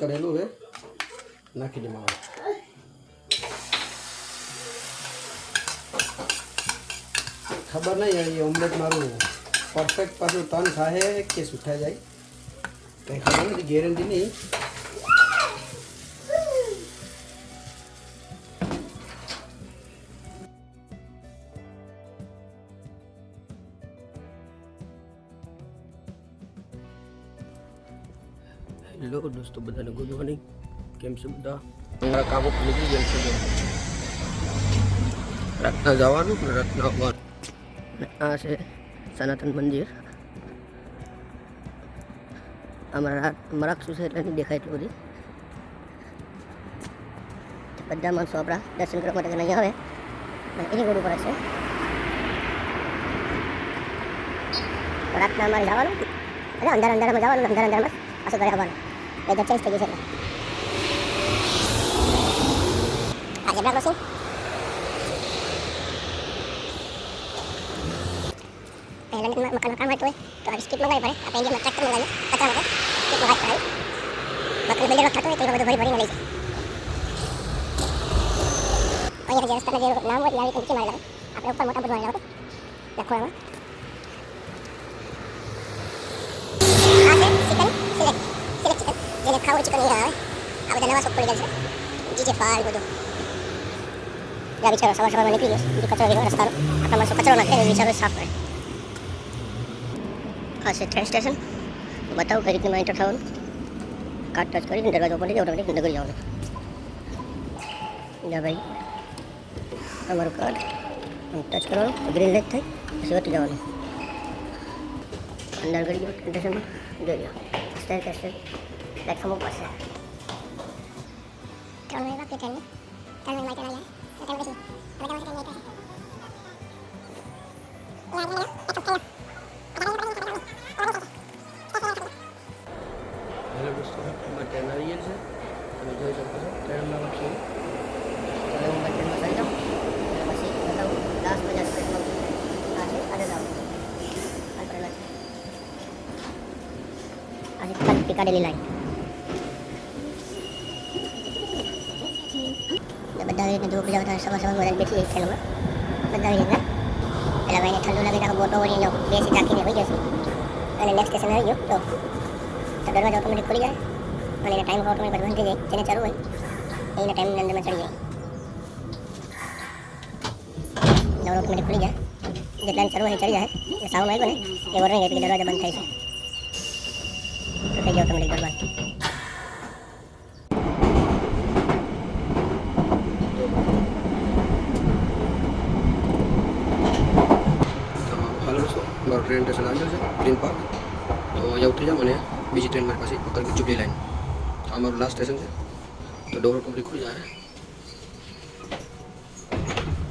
કરેલું છે નાખી દે માવા ખબર નહીં એ ઓમલેટ મારું પરફેક્ટ પાછું તન થાય કે સુઠા જાય. કંઈ ખબર નથી ગેરંટી નહીં. દોસ્તો બધાને ગુડ મોર્નિંગ કેમ છે બધા અમારા કામ ઉપર નીકળી ગયા છે રાતના જવાનું ને રાતના આવવાનું અને આ છે સનાતન મંદિર અમારા મરાક શું છે એટલે નહીં દેખાય એટલું બધી બધા માણસો આપણા દર્શન કરવા માટે અહીંયા આવે અને એની રોડ ઉપર છે રાતના અમારે જવાનું અને અંધાર અંધારામાં જવાનું અંધાર અંધારામાં પાછું ઘરે આવવાનું વેધર ચેન્જ થઈ ગયું છે એટલે આ ઝેબ્રા ક્રોસિંગ પહેલાં મકાન મકાન માટે હોય તો આ સ્કીપ મંગાવી પડે આપણે ઇન્ડિયામાં ટ્રેક્ટર મંગાવીએ કચરા માટે સ્કીપ મંગાવી પડાવી બાકી બિલ્ડર થતો હોય તો બધું ભરી ભરીને લઈ જાય અહીંયા જે રસ્તાના જે નામ હોય આવી નીચે મારી લાવે આપણે ઉપર મોટા બધું મારી લાવે લખો ચિકન નહીં આવે આ બધા નવા શોખ પડી ગયા છે. જીજે ફાલ બધું. જ્યાં બિચારો સવાર સવારમાં નીકળી ગયો કચરો ગયો રસ્તાનો. આપણા માણસો કચરો નાખે ને બિચારો સાફ કરે. આ છે ટ્રેન સ્ટેશન બતાવું કઈ રીતનું એન્ટર થવાનું. કાટ ટચ કરીને દરવાજો ઓપન થઈ ઓટોમેટિક અંદર જવાનું જા ભાઈ. અમારું કાર્ડ ટચ કરવાનું ગ્રીન લાઇટ થઈ પછી વટી જવાનું. અંદર ગળી ગયો સ્ટેશનમાં જોઈ લો સ્ટેર પ્લેટફોર્મ ઉપર છે ત્રણ મિનિટ બાકી ટ્રેનની ત્રણ મિનિટ બાકી ટ્રેન પછી હવે તમે ટ્રેન હેલો દોસ્તો અમે ટ્રેન આવી ગઈ છે તમે જોઈ શકો છો ટ્રેનમાં પછી હવે હું ટ્રેનમાં ચડી જાઉં અને પછી બતાવું લાસ્ટ બજાર ટ્રેનમાં આ છે આગળ જાઉં આ ટ્રેન છે આજે ખાલી પિકાડેલી લાઈન બધા આવી રીતના જો બીજા બધા સવાર સવાર બધા બેસી જાય ટ્રેનમાં બધા આવી રીતના પેલા ભાઈને ઠંડુ લાગે તો બોટો વળીને બેસી રાખીને હોઈ જશે અને નેક્સ્ટ સ્ટેશન આવી ગયો તો તો દરવાજો ઓટોમેટિક ખુલી જાય અને એના ટાઈમ ઓટોમેટિક બંધ થઈ જાય જેને ચડવું હોય એના ટાઈમની અંદરમાં ચડી જાય દરવાજો ઓટોમેટિક ખુલી જાય જેટલાને ચડવું હોય એ ચડી જાય એટલે સાઉન્ડ આવ્યો ને એ વરણ એટલે દરવાજા બંધ થાય છે તો થઈ ગયો ઓટોમેટિક બંધ હાલો દોસ્તો મારો ટ્રેન સ્ટેશન આવ્યો છે ગ્રીન પાર્ક તો અહીંયા ઉતરી જાઓ અને બીજી ટ્રેન મારી પાસે પકડ જુબલી લાઈન તો આ મારું લાસ્ટ સ્ટેશન છે. તો ડોર ઓટોમેટિક ખુલી જાય.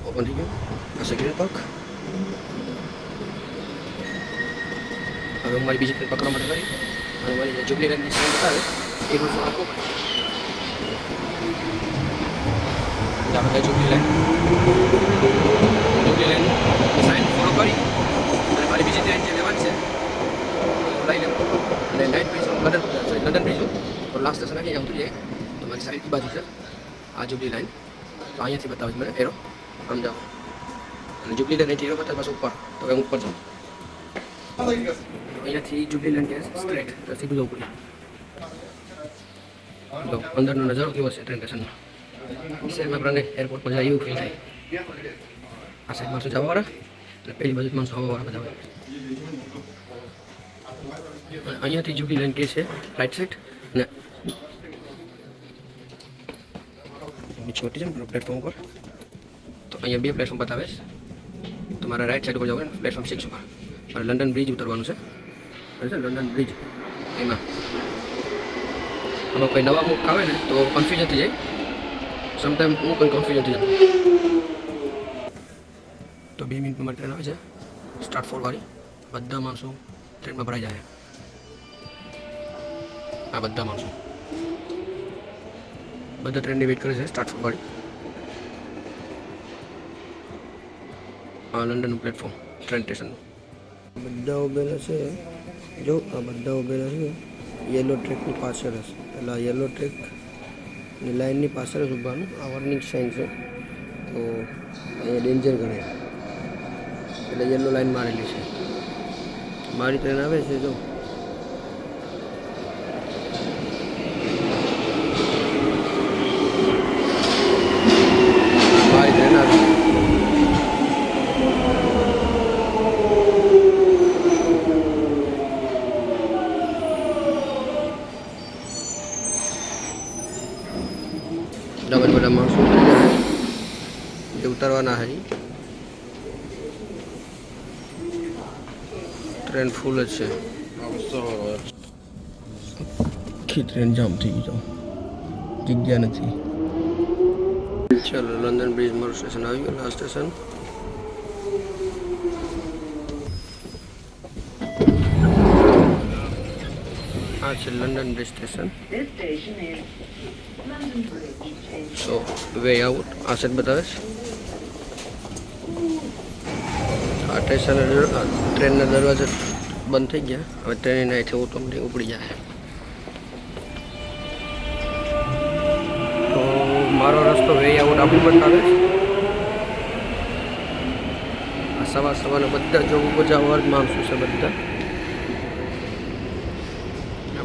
ઓપન થઈ ગયું. આ છે ગ્રીન પાર્ક હવે હું મારી બીજી ટ્રેન પકડવા માટે કરી અને મારી જે જુબલી લાઈનની સાઈન બતાવે, એ વસ્તુ આપવો પડે આપણે Jubilee line Jubilee line sign follow કરી અને મારી બીજી ટ્રેન જે લેવાની છે લઈ લઉં અને night bridge London sorry London Bridge last station આવી ઉતરી જાય તો મારી સાઈડ એ બાજુ છે આ જુબલી લાઈન તો અહીંયાથી બતાવે છે મને, એરો આમ જાઓ અને જુબલી લાઈન અહીંથી એરો બતાવે, પાછું ઉપર. તો હવે હું ઉપર જાઉં. અહીંયાથી જુબલી લાઈન કે સ્ટ્રેટ તો સીધું જવું પડે. તો અંદરનો નજારો કેવો છે ટ્રેન સ્ટેશનનો સાહેબ આપણને એરપોર્ટ જાય એવું ફીલ થાય. આ સાઈડ માણસો જવાવાળા અને પેલી બાજુ માણસો આવવાવાળા બધા હોય? અહીંયાથી જુબી લાઈન કે છે રાઈટ સાઈડ ને નીચે વટી જાય પ્લેટફોર્મ ઉપર? તો અહીંયા બે પ્લેટફોર્મ બતાવે છે. તમારા રાઈટ સાઈડ ઉપર જવું ને પ્લેટફોર્મ સિક્સ ઉપર. અને લંડન બ્રિજ ઉતરવાનું છે. લંડન બ્રિજ એમાં. આમાં કોઈ નવા મુખ આવે ને, તો કન્ફ્યુઝન થઈ જાય. સમટાઈમ હું કોઈ કન્ફ્યુઝન થઈ જાઉં. તો બે મિનિટમાં ટ્રેન આવે છે. સ્ટાર્ટ ફોર વાળી. બધા માણસો ટ્રેનમાં ભરાઈ જાય. આ બધા માણસો. બધા ટ્રેનની વેઇટ કરે છે સ્ટાર્ટ વાળી આ લંડનનું પ્લેટફોર્મ ટ્રેન સ્ટેશનનું બધા ઉભેલા છે. જો, આ બધા ઉભેલા છે. યલો ટ્રેકની પાછળ હશે એટલે આ યલો ટ્રેકની લાઇનની પાછળ જ ઊભાનું આ વોર્નિંગ સાઇન છે. તો અહીંયા ડેન્જર ગણાય. એટલે યલો લાઇન મારેલી છે. મારી ટ્રેન આવે છે, જો મારી ટ્રેન આવે ડબલ બધા માણસો જે ઉતારવાના છે ટ્રેન ફૂલ જ છે. આખી ટ્રેન જામ થઈ ગઈ જાઉં જગ્યા નથી. ચાલો લંડન બ્રિજ મારું સ્ટેશન આવી ગયું લાસ્ટ સ્ટેશન આ છે લંડન બ્રિજ સ્ટેશન આ સાઈડ બતાવે છે આ સ્ટેશન ટ્રેનના દરવાજા બંધ થઈ ગયા. હવે ટ્રેન અહીંથી ઓટોમેટિક ઉપડી જાય. તો મારો રસ્તો વે આઉટ આપણું બતાવે છે. સવાર સવારના બધા જો બધા અવાજ માણસો છે બધા.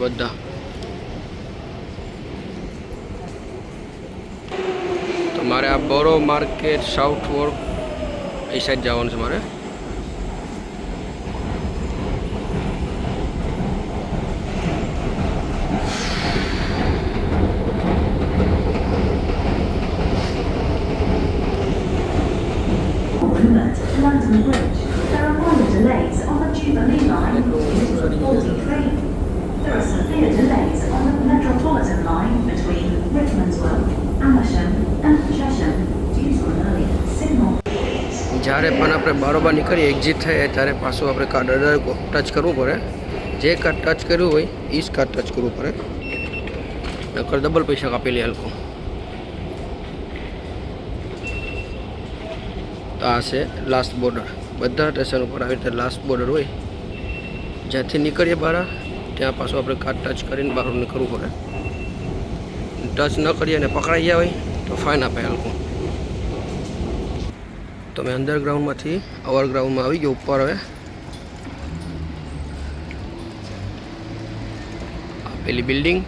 બધા. મારે આ બોરો માર્કેટ સાઉથ વોર્ક એ સાઈડ જવાનું છે મારે. બારોબાર નીકળીએ એક્ઝિટ થાય ત્યારે પાછું આપણે કાર્ડ ટચ કરવું પડે. જે કાર્ડ ટચ કર્યું હોય એ જ કાર્ડ ટચ કરવું પડે. નકર ડબલ પૈસા કાપી લે હલકો લોકો. તો આ છે લાસ્ટ બોર્ડર બધા સ્ટેશન ઉપર આવી રીતે લાસ્ટ બોર્ડર હોય. જ્યાંથી નીકળીએ બહાર, ત્યાં પાછું આપણે કાર્ડ ટચ કરીને બહાર નીકળવું પડે. ટચ ન કરીએ અને પકડાઈ ગયા હોય, તો ફાઇન આપે આ લોકો. તો મેં અંડરગ્રાઉન્ડમાંથી ઓવરગ્રાઉન્ડમાં આવી ગયો ઉપર હવે. પેલી બિલ્ડિંગ.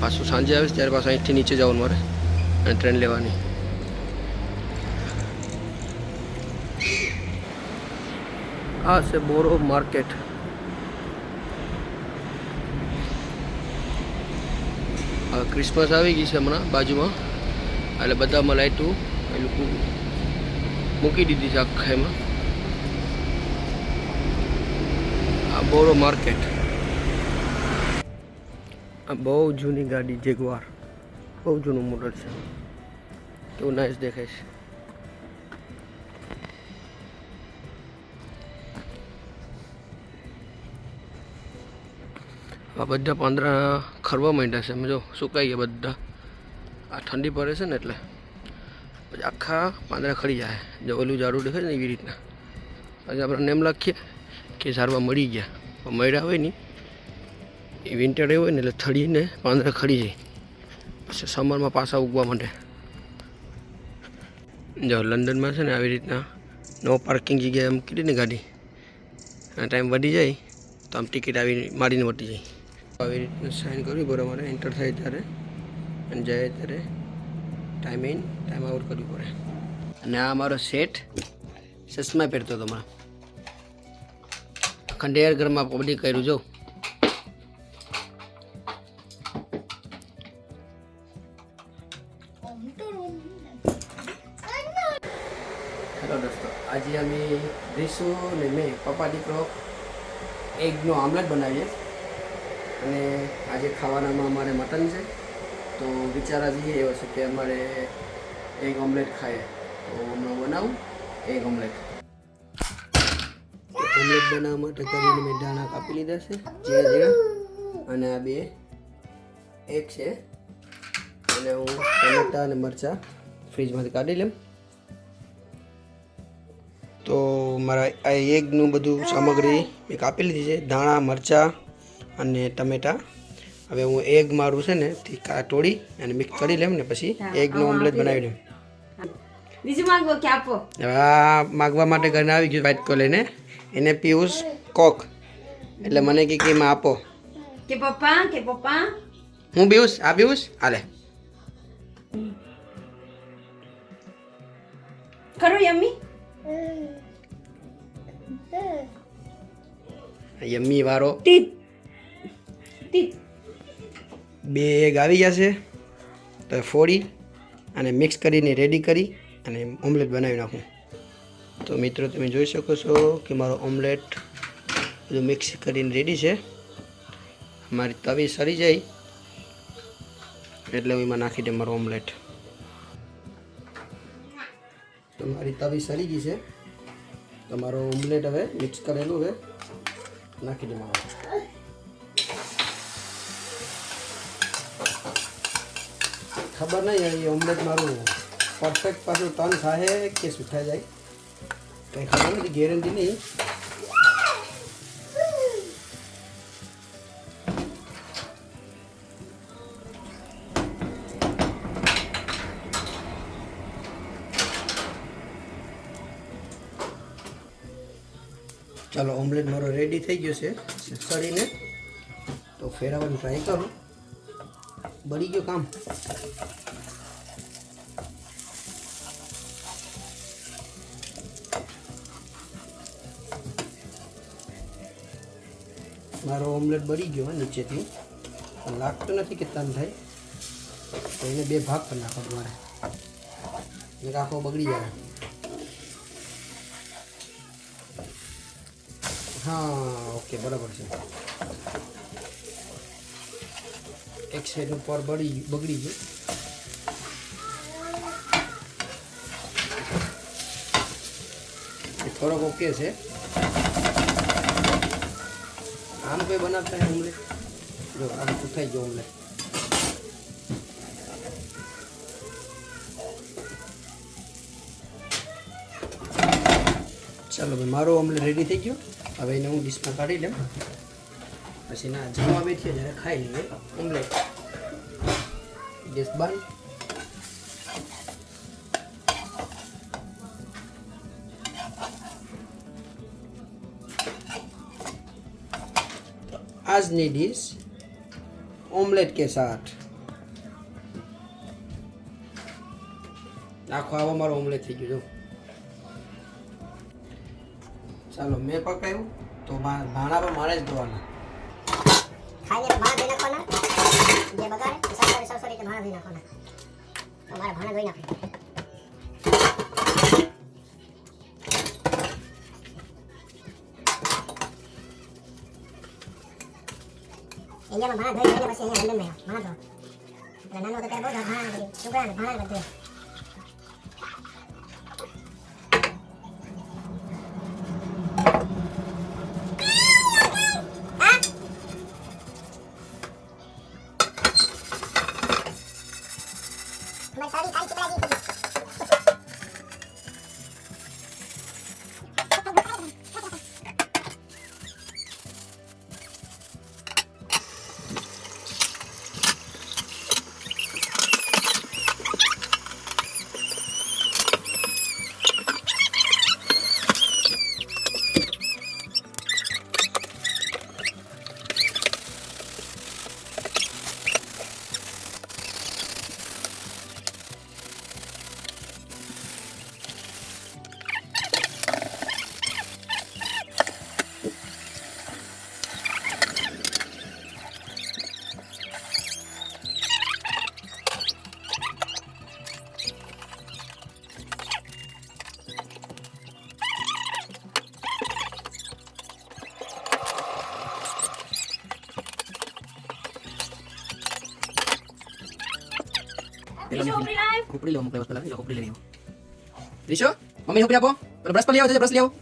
પાછું સાંજે આવીશ, ત્યારે પાછું અહીંથી નીચે જવાનું મારે અને ટ્રેન લેવાની. આ છે બોરો માર્કેટ. ક્રિસમસ આવી ગઈ છે હમણાં બાજુમાં. એટલે બધામાં લાઈટું એ લોકો મૂકી દીધી છે આખા એમાં. આ બોરો માર્કેટ આ બહુ જૂની ગાડી જેગવાર બહુ જૂનું મોડલ છે. કેવું નાઇસ દેખાય છે. આ બધા પાંદડા ખરવા માંડ્યા છે. સમજો સુકાઈ ગયા બધા. આ ઠંડી પડે છે ને એટલે પછી આખા પાંદડા ખડી જાય. જો ઓલું ઝાડું દેખાય ને એવી રીતના. પછી આપણે નેમ લખીએ કે ઝાડવા મળી ગયા. પણ મળ્યા હોય નહીં. એ વિન્ટર એવું હોય ને એટલે થડીને પાંદડા ખડી જાય. પછી સમરમાં પાછા ઉગવા માંડે. જો લંડનમાં છે ને આવી રીતના નો પાર્કિંગ જગ્યાએ આમ કીધી ને ગાડી. અને ટાઈમ વધી જાય તો આમ ટિકિટ આવી મારીને વટી જાય. આવી રીતના સાઇન કરવી બરાબર એન્ટર થાય ત્યારે. અને જાય ત્યારે ટાઈમ ઇન ટાઈમ આઉટ કરવી પડે. અને આ અમારો સેટ ચશ્મા પહેરતો હતો હમણાં ખંડેર ઘરમાં પબ્લિક કર્યું, જો. હેલો દોસ્તો, આજે અમે રીસુ ને મેં પપ્પા દીકરો એગનો આમલેટ બનાવીએ. અને આજે ખાવાનામાં અમારે મટન છે. તો વિચાર જ એવો છે કે અમારે એગ ઓમલેટ ખાઈએ. તો હમણાં બનાવું એગ ઓમલેટ ઓમલેટ બનાવવા માટે કરીને મેં દાણા કાપી લીધા છે જે અને આ બે, એક છે. અને હું ટમેટા અને મરચાં ફ્રીજમાંથી કાઢી લઉં. તો મારા આ એગનું બધું સામગ્રી મેં કાપી લીધી છે. ધાણા, મરચાં અને ટમેટાં. હવે હું એગ મારું છે ને ટીકા તોડી અને મિક્સ કરી લેમ ને પછી એગનો ઓમલેટ બનાવી લેમ. બીજું માંગો કે આપો? આ માગવા માટે ઘરે આવી ગયું વ્હાઈટ કોલરને. એને પિયુષ કોક. એટલે મને કે કે એમાં આપો. કે પપ્પા કે પપ્પા? હું પિયુષ આ પિયુષ હાલે. કરો યમ્મી. યમ્મી વારો. ટીટ ટીટ બે એગ આવી જશે. તો ફોડી અને મિક્સ કરીને રેડી કરી અને ઓમલેટ બનાવી નાખું. તો મિત્રો, તમે જોઈ શકો છો કે મારો ઓમલેટ બધું મિક્સ કરીને રેડી છે. મારી તવી સરી જાય એટલે હું એમાં નાખી દે મારો ઓમલેટ તો મારી તવી સરી ગઈ છે. તો મારો ઓમલેટ હવે મિક્સ કરેલું હવે નાખી દે મારો. ખબર નહીં એ ઓમલેટ મારું પરફેક્ટ પાછું ટર્ન થાય કે સુખાઈ જાય. કંઈ ખબર નથી ગેરંટી નહીં. ચાલો ઓમલેટ મારો રેડી થઈ ગયો છે. સળીને તો ફેરવવાનું ટ્રાય કરું. બળી ગયું કામ મારો ઓમલેટ બળી ગયો હે નીચેથી પણ લાગતું નથી કે તન થાય તો એને બે ભાગ કરી નાખો તમારે એક આખો બગડી જાય હા ઓકે બરાબર છે એક સાઈડ ઉપર બળી બગડી ગયું. થોડોક ઓકે છે. આમ કોઈ બનાવતા હે ઓમલેટ જો, આમ સુખાઈ ગયો ઓમલેટ ચાલો ભાઈ, મારો ઓમલેટ રેડી થઈ ગયો. હવે એને હું ડીશમાં કાઢી લઉં પછી ના જમવા બેઠીએ જ્યારે ખાઈ લઈએ. ઓમલેટ ગેસ બંધ तो આજની ડીશ ઓમલેટ કે સાથ. આખો આવો મારો ઓમલેટ થઈ ગયો, જો. ચાલો, મેં પકાવ્યું તો ભા- ભાણા પર મારે જ ધોવાના ખાઈને ભાણા ધોઈ નાખવાના જે બગાડે એ સરસરી સરસરી રીતે ભાણા ધોઈ નાખવાના. તો મારે ભાણા ધોઈ નાખવાના. એરિયામાં ભાણા ધોઈ પછી અહીંયા લંડનમાં ભાણા ધો એટલે નાનો હતો ત્યારે બહુ ભાણા કરી છોકરાને ભાણા કરી ઉપડી લેવો મોકલે પેલા લો લઈ લેવો રીશો મમ્મી ઉપડી આપો. પેલો બ્રશ પર લઈ આવો બ્રશ લઈ આવો.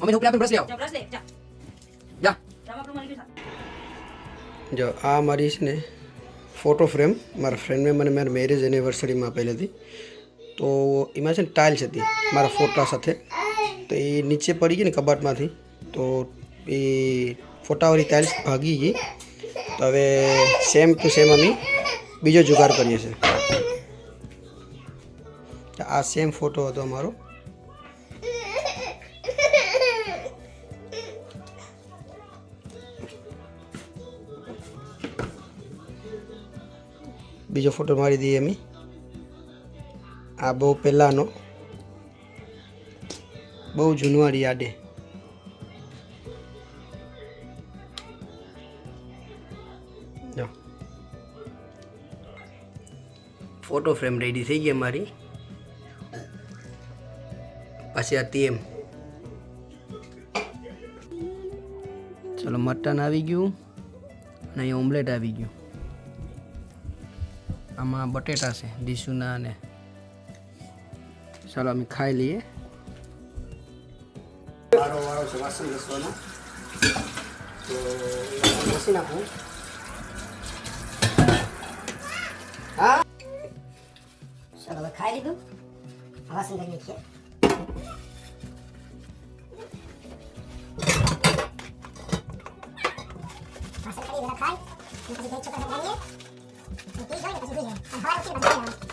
મમ્મી ખોપડી આપીને બ્રશ લઈ આવો. બ્રશ લે જા. જા. આ મારી છે ને ફોટો ફ્રેમ મારા ફ્રેન્ડને મને મારા મેરેજ એનિવર્સરીમાં આપેલી હતી. તો એમાં છે ને ટાઇલ્સ હતી મારા ફોટા સાથે. તો એ નીચે પડી ગઈ ને કબાટમાંથી તો એ ફોટાવાળી ટાઇલ્સ ભાગી ગઈ. તો હવે સેમ ટુ સેમ અમે બીજો જુગાડ કરીએ છીએ. આ સેમ ફોટો હતો અમારો. બીજો ફોટો મારી દઈએ અમે. આ બહુ પહેલાંનો. બહુ જૂનવાડી જો. ફોટો ફ્રેમ રેડી થઈ ગઈ અમારી. પછી આ તેમ ચલો મટન આવી ગયું અને અહીં ઓમલેટ આવી ગયું. આમાં બટેટા છે ડીશુના અને ચાલો અમે ખાઈ લઈએ. વારો વારો છે વાસણ ઘસવાનો તો ઘસી નાખું. હા? ચાલો ખાઈ લીધું. હવા સંદર નીકળીએ વાસણ કરી બધા ખાઈ અને પછી જઈ છોકરા ઘરે જઈએ. અને પી જાય ને પછી સુઈ જાય.